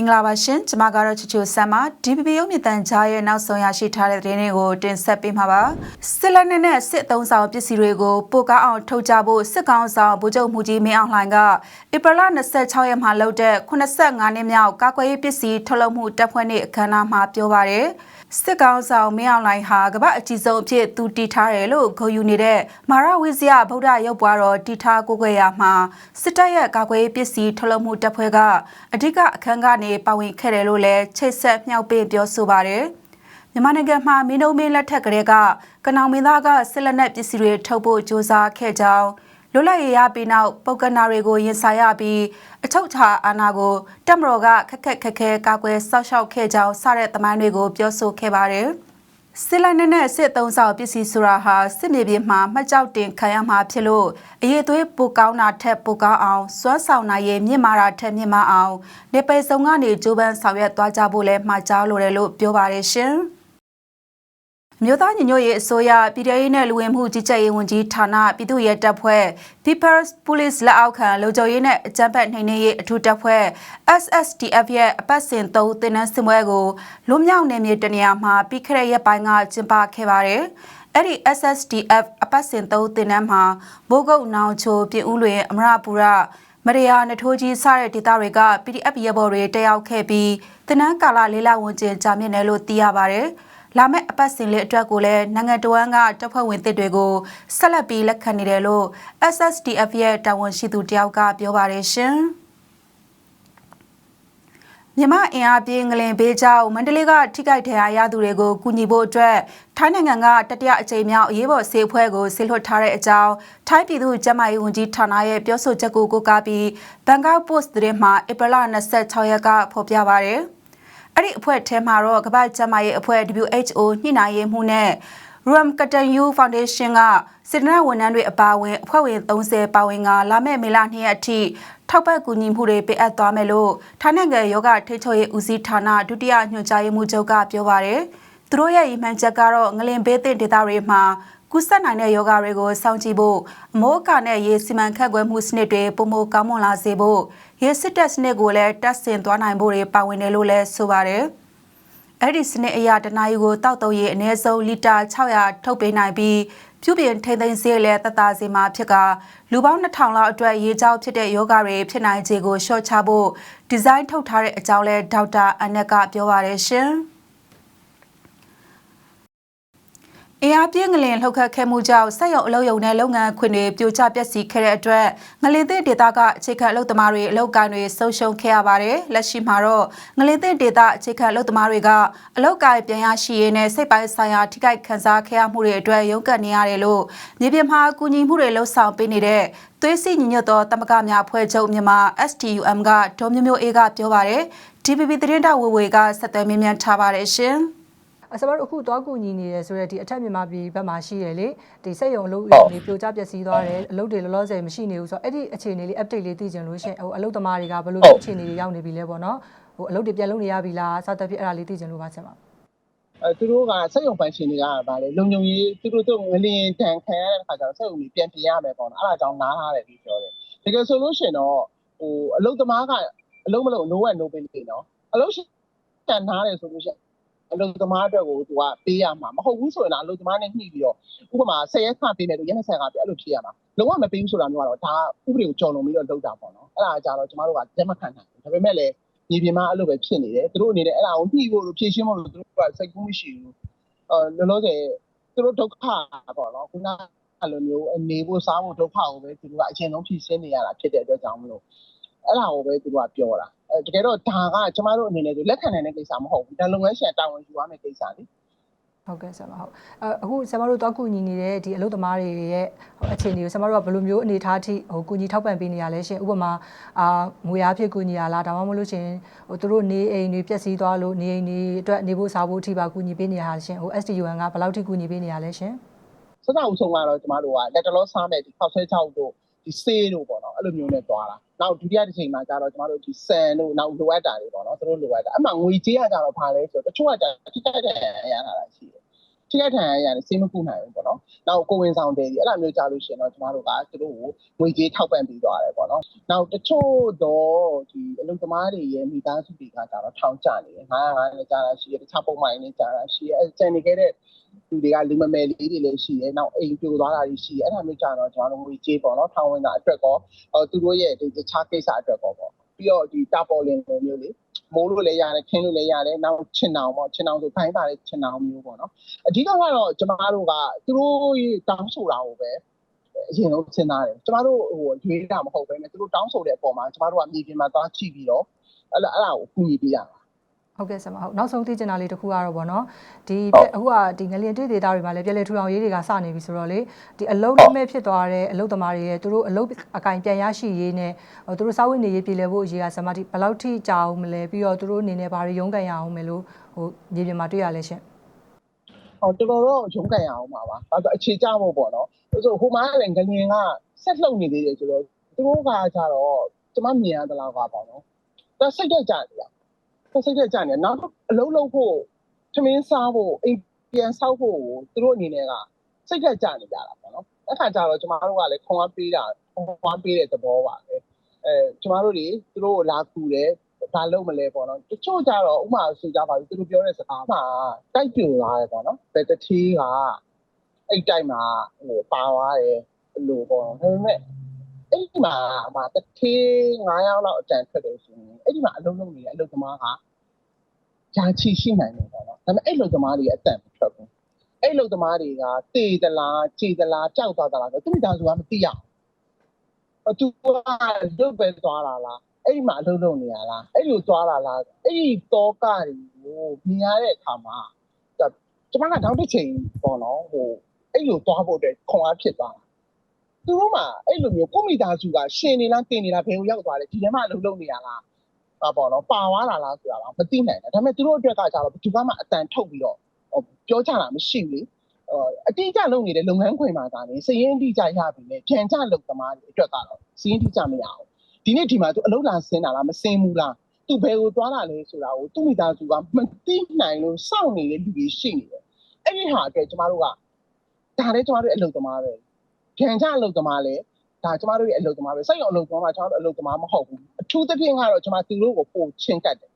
င်္ဂလာပါရှင်ကျွန်မကတော့ချူချူဆမ်ပါ DPP ရုံးမြတန်ကြားရဲ့နောက်ဆုံးရရှိထားတဲ့သတင်းတွေကိုတင်ဆက်ပေးမှာပါစစ်လက်နက်နဲ့စစ်သုံးဆောင်ပစ္စည်းတွေကိုပိုကားအောင်ထုတ်ကြဖို့စစ်ကောင်ဆောင်ဗိုလ်ချုပ်မှုကြီးမင်းအောင်လှိုင်ကဧပြီလ26ရက်မှာလုပ်တဲ့85နှစ်မြောက်ကာကွယ်ရေးပစ္စည်းထုတ်လုပ်မှုတပ်ဖွဲ့နေ့အခမ်းအနားမှာပြောပါတယ် စစ်ကောင်ဆောင်မင်းအောင်လှိုင်ဟာကမ္ဘာအကြီးဆုံးအဖြစ်သူတည်ထားတယ်လို့ဂုဏ်ယူနေတဲ့မာရဝိဇယဗုဒ္ဓရုပ်ပွားတော်တည်ထားကိုယ်ွယ်ရာမှာစစ်တပ်ရဲ့ကာကွယ်ရေးပစ္စည်းထုတ်လုပ်မှုတပ်ဖွဲ့ကအဓိကအခန်းကနေပါဝင်ခဲ့တယ်လို့လည်းချိတ်ဆက်မြောက်ပင့်ပြောဆိုပါတယ်မြန်မာနိုင်ငံမှာမင်းတို့မင်းလက်ထက်ကလေးကကနောင်မင်းသားကစစ်လက်နက်ပစ္စည်းတွေထုတ်ဖို့ကြိုးစားခဲ့ကြောင်း လွတ်လပ်ရေးရပြီးနောက်ပုဂ္ဂနာတွေကိုရင်ဆိုင်ရပြီးအချုပ်ချာအာဏာကိုတက်မတော်ကခက်ခက်ခက်ခဲကာကွယ်ဆောက်ရှောက်ခဲ့ကြောင်းစတဲ့သမိုင်းတွေကိုပြောဆိုခဲ့ပါတယ်။စစ်လိုက်နဲ့စစ်သုံးဆောင်ပစ္စည်းဆိုတာဟာစစ်မြေပြင်မှာမှတ်ကြောက်တင်ခံရမှာဖြစ်လို့အရေးသွေးပိုကောင်းတာထက်ပိုကောင်းအောင်စွမ်းဆောင်နိုင်ရေးမြင့်မာတာထက်မြင့်မာအောင်နေပယ်စုံကနေကြိုးပမ်းဆောင်ရွက်သွားကြဖို့လဲမှာကြားလိုတယ်လို့ပြောပါတယ်ရှင်။ မြို့သားညီညွတ်ရေးအစိုးရပြည်ထရေးနဲ့လူဝင်မှုကြီးကြပ်ရေးဝန်ကြီးဌာနပြည်သူ့ရဲတပ်ဖွဲ့ People's Police လက်အောက်ခံလုံခြုံရေးနဲ့အကြမ်းဖက်နှိမ်နင်းရေးအထူးတပ်ဖွဲ့ SSTF ရဲ့အပတ်စဉ်3တင်နန်းစင်ပွဲကိုလွမြောက်နယ်မြေတနေရာမှာပြီးခဲ့တဲ့ရက်ပိုင်းကကျင်းပခဲ့ပါတယ်။အဲ့ဒီ SSTF အပတ်စဉ်3တင်နန်းမှာဘိုးကုတ်နောင်ချိုပြင်ဦးလွင်အမရပူရမရယာနထိုးကြီးစတဲ့ဒေသတွေက PDF ရဲဘော်တွေတက်ရောက်ခဲ့ပြီးတင်နန်းကာလလေးလဝန်ကျင်ကြာမြင့်တယ်လို့သိရပါတယ်။ လာမယ့်အပတ်စဉ်လေးအတွက်ကိုလည်းနိုင်ငံတော်ဝန်ကတပ်ဖွဲ့ဝင်သစ်တွေကိုဆက်လက်ပြီးလက်ခံနေတယ်လို့ SSDF ရဲ့တာဝန်ရှိသူတယောက်ကပြောပါတယ်ရှင်။မြန်မာအင်အားပြင်းငလင်ဘေးကြောင့်မန္တလေးကထိခိုက်ဒဏ်ရာရသူတွေကိုကူညီဖို့အတွက်ထိုင်းနိုင်ငံကတတိယအကြိမ်မြောက်အရေးပေါ်ဆေးဖွဲ့ကိုဆေးလွှတ်ထားတဲ့အကြောင်းထိုင်းပြည်သူ့ကျန်းမာရေးဝန်ကြီးဌာနရဲ့ပြောဆိုချက်ကိုကိုးကားပြီးဘန်ကောက်ပို့စ်သတင်းမှာဧပြီလ26ရက်ကဖော်ပြပါရယ်။ အဲ့ဒီအဖွဲ့ထဲမှာတော့ကမ္ဘာ့ကျန်းမာရေးအဖွဲ့ WHO ညှိနှိုင်းရေးမှူးနဲ့ Ram Katayu Foundation ကစစ်တပ်ဝန်ထမ်းတွေအပါအဝင်အဖွဲ့ဝင်30ပါဝင်ကလာမယ့်မေလ2ရက်အထိထောက်ပံ့ကူညီမှုတွေပေးအပ်သွားမယ်လို့ထိုင်းနိုင်ငံယောဂထိချုပ်ရေးဦးစီးဌာနဒုတိယညွှန်ကြားရေးမှူးချုပ်ကပြောပါရယ်သူတို့ရဲ့ရည်မှန်းချက်ကတော့ငလင်ဘေးသင့်ဒေသတွေမှာ ကူးစက်နိုင်တဲ့ယောဂတွေကိုစောင့်ကြည့်ဖို့အမိုးအကာနဲ့ရေစီမံခန့်ခွဲမှုစနစ်တွေပုံမကောင်းမွန်လာစေဖို့ရေစစ်တက်စနစ်ကိုလည်းတက်ဆင်သွားနိုင်ဖို့တွေပါဝင်တယ်လို့လည်းဆိုပါတယ်။အဲ့ဒီစနစ်အရတနာရီကိုတောက်တုံးရေအနည်းဆုံးလီတာ600ထုတ်ပေးနိုင်ပြီးပြုပြင်ထိန်းသိမ်းစေလဲတသားစီမှာဖြစ်ကလူပေါင်း2000လောက်အတွက်ရေကြောက်ဖြစ်တဲ့ယောဂတွေဖြစ်နိုင်ခြေကိုရှော့ချဖို့ဒီဇိုင်းထုတ်ထားတဲ့အကြောင်းလဲဒေါက်တာအန်နက်ကပြောပါရရှင်။ အင်အားပြင်းငလင်လှုပ်ခတ်ခဲ့မှုကြောင့်ဆက်ရုံအလုပ်ရုံနဲ့လုပ်ငန်းခွင်တွေပြိုကျပျက်စီးခဲ့တဲ့အတွက်ငလင်သင့်ဒေသကအခြေခံအလုပ်သမားတွေအလုပ်ကိုင်တွေဆုံးရှုံးခဲ့ရပါတယ်။လက်ရှိမှာတော့ငလင်သင့်ဒေသအခြေခံအလုပ်သမားတွေကအလုပ်ကိုင်ပြန်ရရှိရေးနဲ့စိတ်ပိုင်းဆိုင်ရာထိခိုက်ခံစားခဲ့ရမှုတွေအတွက်ရုန်းကန်နေရတယ်လို့မြေပြင်မှာကူညီမှုတွေလှုပ်ဆောင်ပေးနေတဲ့သွေးစီညီညွတ်သောတမကများဖွဲ့ချုပ်မြန်မာ STUM ကဒေါ်မျိုးမျိုးအေးကပြောပါတယ်။ DPP သတင်းတောက်ဝေဝေကဆက်သွယ်မြင်းမြန်းထားပါတယ်ရှင်။ အစမတို့အခုသွားကူညီနေတယ်ဆိုတော့ဒီအထက်မြန်မာပြည်ဘက်မှာရှိတယ်လေဒီစက်ရုံအလုပ်တွေပြိုကျပျက်စီးသွားတယ်အလုပ်တွေလောလောဆယ်မရှိနေဘူးဆိုတော့အဲ့ဒီအခြေအနေလေး update လေးသိချင်လို့ရှင်ဟိုအလုပ်သမားတွေကဘယ်လိုအခြေအနေတွေရောက်နေပြီလဲပေါ့နော်ဟိုအလုပ်တွေပြန်လုပ်နေရပြီလားစသဖြင့်အဲ့ဒါလေးသိချင်လို့ပါရှင်ပါအဲသူတို့ကစက်ရုံပိုင်ရှင်တွေကဗာလေလုံုံကြီးသူတို့တို့ငလင်တန်ခံရတဲ့ခါကျတော့စက်ရုံကြီးပြန်ပြင်ရမယ်ပေါ့နော်အဲ့ဒါကြောင့်နားထားတယ်ပြီးပြောတယ်တကယ်ဆိုလို့ရှင်တော့ဟိုအလုပ်သမားကအလုပ်မလုပ် no and no pay နေနော်အလုပ်ရှင်တန်ထားတယ်ဆိုလို့ရှင် အလုပ်သမားအတွက်ကိုသူကပေးရမှာမဟုတ်ဘူးဆိုရင်တော့အလုပ်သမားနဲ့ညှိပြီးတော့ဥပမာ10ရက်ခပေးမယ်လို့ရက်20ခပြအဲ့လိုဖြစ်ရမှာလုံးဝမပေးဘူးဆိုတာမျိုးကတော့ဒါဥပဒေကိုကြော်လွန်ပြီးတော့လုပ်တာပေါ့နော်အဲ့ဒါကြတော့ကျမတို့ကလက်မခံနိုင်ဘူးဒါပေမဲ့လည်းညီပြမအဲ့လိုပဲဖြစ်နေတယ်သူတို့အနေနဲ့အဲ့ဒါကိုညှိဖို့လို့ဖြည့်ရှင်းဖို့လို့သူတို့ကစိတ်ကူးမရှိဘူးအော်လောလောဆယ်သူတို့ဒုက္ခပေါ့နော်ခုနအဲ့လိုမျိုးနေဖို့စားဖို့ဒုက္ခကိုပဲသူတို့ကအရင်ဆုံးဖြည့်ရှင်းနေရတာဖြစ်တဲ့အတွက်ကြောင့်မလို့ အဲ့ဒါကိုပဲသူတို့ကပြောတာအဲတကယ်တော့ဒါကကျမတို့အနေနဲ့ဆိုလက်ခံနိုင်တဲ့ကိစ္စမဟုတ်ဘူးဒါလုပ်ငန်းရှင်တာဝန်ယူရမယ့်ကိစ္စလေဟုတ်ကဲ့ဆရာမဟုတ်အခုဆရာမတို့တောက်ကူညီနေတဲ့ဒီအလုပ်သမားတွေရဲ့အခြေအနေကိုဆရာမတို့ကဘယ်လိုမျိုးအနေထားထိဟိုကူညီထောက်ပံ့ပေးနေရလဲရှင်ဥပမာအာငွေအားဖြင့်ကူညီရလားဒါမှမဟုတ်လို့ရှင်ဟိုသူတို့နေအိမ်တွေပျက်စီးသွားလို့နေအိမ်တွေအတွက်နေဖို့စားဖို့အထိပါကူညီပေးနေရတာရှင်ဟို STUN ကဘယ်လောက်ထိကူညီပေးနေရလဲရှင်စသအောင်ဆုံးကတော့ကျမတို့ကလက်တလောစားမဲ့ဒီခောက်ဆွဲချောက်တို့ဒီဆေးတို့ပေါ့နော်အဲ့လိုမျိုးနဲ့သွားတာ နောက်ဒုတိယတစ်ချိန်မှာကျတော့ကျမတို့ဒီဆန်တို့နောက်လိုအပ်တာတွေပေါ့နော်သူတို့လိုအပ်တာအမှငွေကြေးကကြတော့ဘာလဲဆိုတော့တချို့ကကြထိတိုက်တဲ့ရရတာရှိတယ်ထိခိုက်ထန်ရရတယ်စေးမကူနိုင်ဘူးပေါ့နော်နောက်ကိုဝင်ဆောင်တယ်ဒီအဲ့လိုမျိုးကြားလို့ရှိရင်တော့ကျမတို့ကသူတို့ကိုငွေကြေးထောက်ပံ့ပေးသွားတယ်ပေါ့နော်နောက်တချို့တော့ဒီအလုပ်သမားတွေရဲ့မိသားစုတွေကကြတော့ထောင်ကျနေတယ်905နဲ့ကြားတာရှိတယ်တခြားပုံမှန်နဲ့ကြားတာရှိတယ်အဲကျန်နေခဲ့တဲ့ လူတွေကလူမမယ်လေးတွေလည်းရှိတယ်နောက်အိမ်ပြိုသွားတာတွေရှိတယ်အဲ့ဒါမျိုးကြတော့ကျွန်တော်တို့ငွေကြေးပေါ့နော်ထောင်ဝင်တာအတွက်ကောအော်သူတို့ရဲ့ဒီတခြားကိစ္စအတွက်ကောပေါ့ပြီးတော့ဒီတာပေါ်လင်လိုမျိုးလေးမိုးလို့လည်းရတယ်ခင်းလို့လည်းရတယ်နောက်ချင်အောင်ပေါ့ချင်အောင်ဆိုခိုင်းပါလေချင်အောင်မျိုးပေါ့နော်အဓိကကတော့ကျမတို့ကသူတို့တောင်းဆိုတာကိုပဲအရင်ဆုံးစဉ်းစားတယ်ကျမတို့ဟိုရွေးတာမဟုတ်ဘဲနဲ့သူတို့တောင်းဆိုတဲ့အပေါ်မှာကျမတို့ကမြေပြင်မှာသွားကြည့်ပြီးတော့အဲ့ဒါအဲ့ဒါကိုကူညီပေးရတာ ဟုတ်ကဲ့ဆရာမဟုတ်နောက်ဆုံးသိချင်တာလေးတစ်ခုကတော့ဗောနော်ဒီဟုတ်အခုကဒီငလျင်တိဒေတာတွေမှာလည်းပြည်လေထူအောင်ရေးတွေကစနေပြီဆိုတော့လေဒီအလုတ်လက်မဲ့ဖြစ်သွားတဲ့အလုတ်သမားတွေရဲ့သူတို့အလုတ်အကင်ပြန်ရရှိရေးနဲ့ဟိုသူတို့စာဝတ်နေရေးပြည်လဲဖို့အရေးကဆရာမဒီဘယ်လောက်ထိကြာအောင်မလဲပြီးတော့သူတို့အနေနဲ့ဘာတွေရုန်းကန်ရအောင်မလို့ဟိုမြေပြင်မှာတွေ့ရလဲရှင်ဟောတော်တော်တော့ရုန်းကန်ရအောင်ပါပါဒါဆိုအခြေကျဖို့ပေါ့နော်ဆိုဟိုမှာလည်းငလျင်ကဆက်လှုပ်နေသေးတယ်ဆိုတော့သူတို့ကကြတော့ကျမမြင်ရသလားကပေါ့နော်ဒါစိတ်တက်ကြတယ်ဒါ စိတ်တက်ကြတယ်နောက်အလုံးလုံးဖို့သမင်းစားဖို့အိမ်ပြန်ဆောက်ဖို့သူတို့အနေနဲ့ကစိတ်တက်ကြနေကြတာပေါ့နော်အဲ့ခါကျတော့ကျမတို့ကလည်းခွန်အားပေးတာခွန်အားပေးတဲ့သဘောပါပဲအဲကျမတို့တွေသူတို့ကိုလာကူတယ်ဘာလုပ်မလဲပေါ့နော်တချို့ကြတော့ဥမာဆိုကြပါဘူးသူတို့ပြောတဲ့စကားမှာတိုက်ပြိုလာတယ်ပေါ့နော်ဘယ်တစ်သေးကအဲ့တိုက်မှာဟိုပါသွားတယ်လို့ပေါ့နော်ဒါပေမဲ့ အဲ့ဒီမှာမှာတစ်သေး9ယောက်လောက်အတန်ထွက်တယ်ဆိုရင်အဲ့ဒီမှာအလုံးလုံးနေတဲ့အလုပ်သမားကယာချီရှိနိုင်တယ်ပေါ့နော်ဒါပေမဲ့အဲ့လုပ်သမားတွေအတန်မထွက်ဘူးအဲ့လုပ်သမားတွေကတေသလားခြေသလားကြောက်သွားသလားဆိုသူမိသားစုကမသိရဘူးအတူကလွတ်ပဲသွားတာလားအဲ့ဒီမှာအလုပ်လုပ်နေရလားအဲ့လိုသွားတာလားအဲ့ဒီတောကတွေကိုမြင်ရတဲ့အခါမှာဒါကျမကတောင်းတစ်ချိန်ပေါ့နော်ဟိုအဲ့လိုသွားဖို့အတွက်ခွန်အားဖြစ်သွားတာ သူတို့မှအဲ့လိုမျိုးကိုမိသားစုကရှင်နေလားတင်နေလားဘယ်ကိုရောက်သွားလဲဒီထဲမှာအလုပ်လုပ်နေရလားဟာပေါ့နော်ပါသွားတာလားဆိုတာတော့မသိနိုင်ဘူးဒါပေမဲ့သူတို့အတွက်ကကြတော့ဘယ်သူမှအတန်ထုတ်ပြီးတော့ဟိုပြောကြတာမရှိဘူးလေအော်အတိအကျလုပ်နေတဲ့လုပ်ငန်းခွင်မှာသာနေစည်ရင်အတိအကျရပြီလေပြန်ကြလုပ်သမားတွေအတွက်ကတော့စည်ရင်အတိအကျမရအောင်ဒီနေ့ဒီမှာသူအလုပ်လာဆင်းတာလားမဆင်းဘူးလားသူဘယ်ကိုသွားတာလဲဆိုတာကိုသူ့မိသားစုကမသိနိုင်လို့စောင့်နေတဲ့လူတွေရှိနေတယ်အဲ့ဒီဟာအတွက်ကျမတို့ကဒါလည်းကျမတို့ရဲ့အလုပ်သမားပဲ ခံကြအလုပ်သမားလဲဒါကျမတို့ရဲ့အလုပ်သမားပဲစိတ်ရောအလုပ်သမားမှာကျမတို့အလုပ်သမားမဟုတ်ဘူးအထူးသဖြင့်ကတော့ကျမသူတို့ကိုပို့ချင်းကတ်တယ်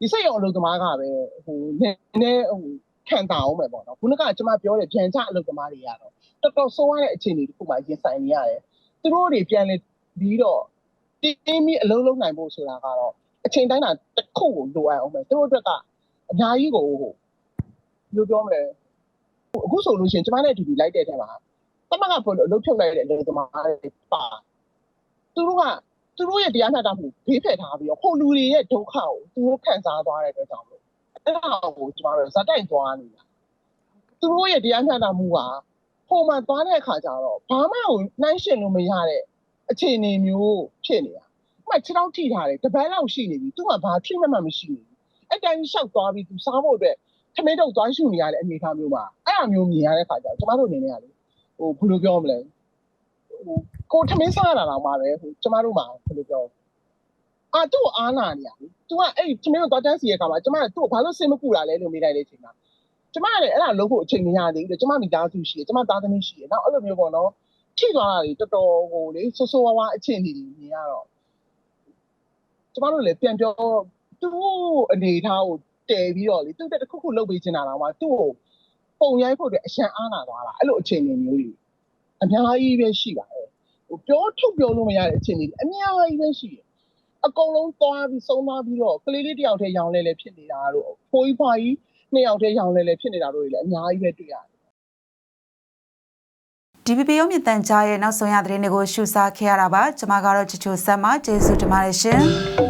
ဒီစိတ်ရောအလုပ်သမားကပဲဟိုနည်းနည်းဟိုခံတာအောင်ပဲပေါ့နော်ခုနကကျမပြောတဲ့ပြန်ကြအလုပ်သမားတွေကတော့တော်တော်ဆိုးရတဲ့အခြေအနေတစ်ခုမှရင်ဆိုင်နေရတယ်သူတို့တွေပြန်လေပြီးတော့တင်းပြီးအလုံးလုံးနိုင်ဖို့ဆိုတာကတော့အချိန်တိုင်းတာတစ်ခုကိုလိုအပ်အောင်ပဲသူတို့အတွက်ကအများကြီးကိုဟိုဘယ်လိုပြောမလဲဟိုအခုဆိုလို့ရှိရင်ကျမနဲ့အတူတူလိုက်တဲ့ထဲမှာ တမကပေါ်လို့အလုပ်ဖြုတ်လိုက်တဲ့အလုပ်သမားတွေပါသူတို့ကသူတို့ရဲ့တရားမျှတမှုဘေးဖယ်ထားပြီးတော့ဟိုလူတွေရဲ့ဒုက္ခကိုသူတို့ခံစားသွားတဲ့အတွက်ကြောင့်မို့အဲ့ဒါကိုကျမတို့ဇာတ်တိုင်သွားနေတာသူတို့ရဲ့တရားမျှတမှုကဟိုမှာသွားတဲ့အခါကျတော့ဘာမှကိုနှိုင်းရှင်လို့မရတဲ့အခြေအနေမျိုးဖြစ်နေတာ။ဥပမာခြေထောက်ထိထားတယ်တပတ်လောက်ရှိနေပြီ။ तू ကဘာဖြစ်မှမမရှိဘူး။အဲ့တိုင်းလျှောက်သွားပြီး तू စားဖို့အတွက်ခမဲတော့သွားရှူနေရတဲ့အနေအထားမျိုးမှာအဲ့အမျိုးမြင်ရတဲ့ခါကျတော့ကျမတို့အနေနဲ့ကလေ ဟိုဘယ်လိုပြောမလဲဟိုကိုထမင်းစားရတာတော့မှာပဲဟိုကျမတို့မှာဘယ်လိုပြောအာသူ့ကိုအားနာနေရလေ။ तू ကအဲ့ထမင်းကိုသွားတန်းစီရဲ့ခါမှာကျမကသူ့ကိုဘာလို့စင်မကူတာလဲလို့မေးလိုက်တဲ့အချိန်မှာကျမကလည်းအဲ့ဒါလုပ်ဖို့အချိန်မရသေးဘူးလေ။ကျမမိသားစုရှိတယ်။ကျမသားသမီးရှိတယ်။နောက်အဲ့လိုမျိုးပေါ့နော်။ထိသွားတာတွေတော်တော်ဟိုလေဆိုးဆိုးဝါးဝါအခြေအနေတွေမြင်ရတော့ကျမတို့လည်းပြန်ပြောသူ့အနေထားကိုတည်ပြီးတော့လေသူ့တက်တစ်ခုခုလုပ်ပေးချင်တာတော့မှသူ့ကို ပုံရိုက်ဖို့အတွက်အရှံအားနာသွားတာအဲ့လိုအခြေအနေမျိုးတွေအများကြီးပဲရှိပါတယ်ဟိုပြောထုတ်ပြောလို့မရတဲ့အခြေအနေတွေအများကြီးပဲရှိတယ်အကုန်လုံးသွားပြီးဆုံးသွားပြီးတော့ကလေးလေးတစ်ယောက်တည်းရောင်းလဲလဲဖြစ်နေတာတို့ဖိုးကြီးဖွာကြီးနှစ်ယောက်တည်းရောင်းလဲလဲဖြစ်နေတာတို့တွေလည်းအများကြီးပဲတွေ့ရတယ် DPP ရုံးမြင့်တန်ကြားရဲ့နောက်ဆုံးရသတင်းတွေကိုရှုစားခဲ့ရတာပါကျွန်မကတော့ချီချိုဆက်မှာကျေးဇူးတင်ပါတယ်ရှင်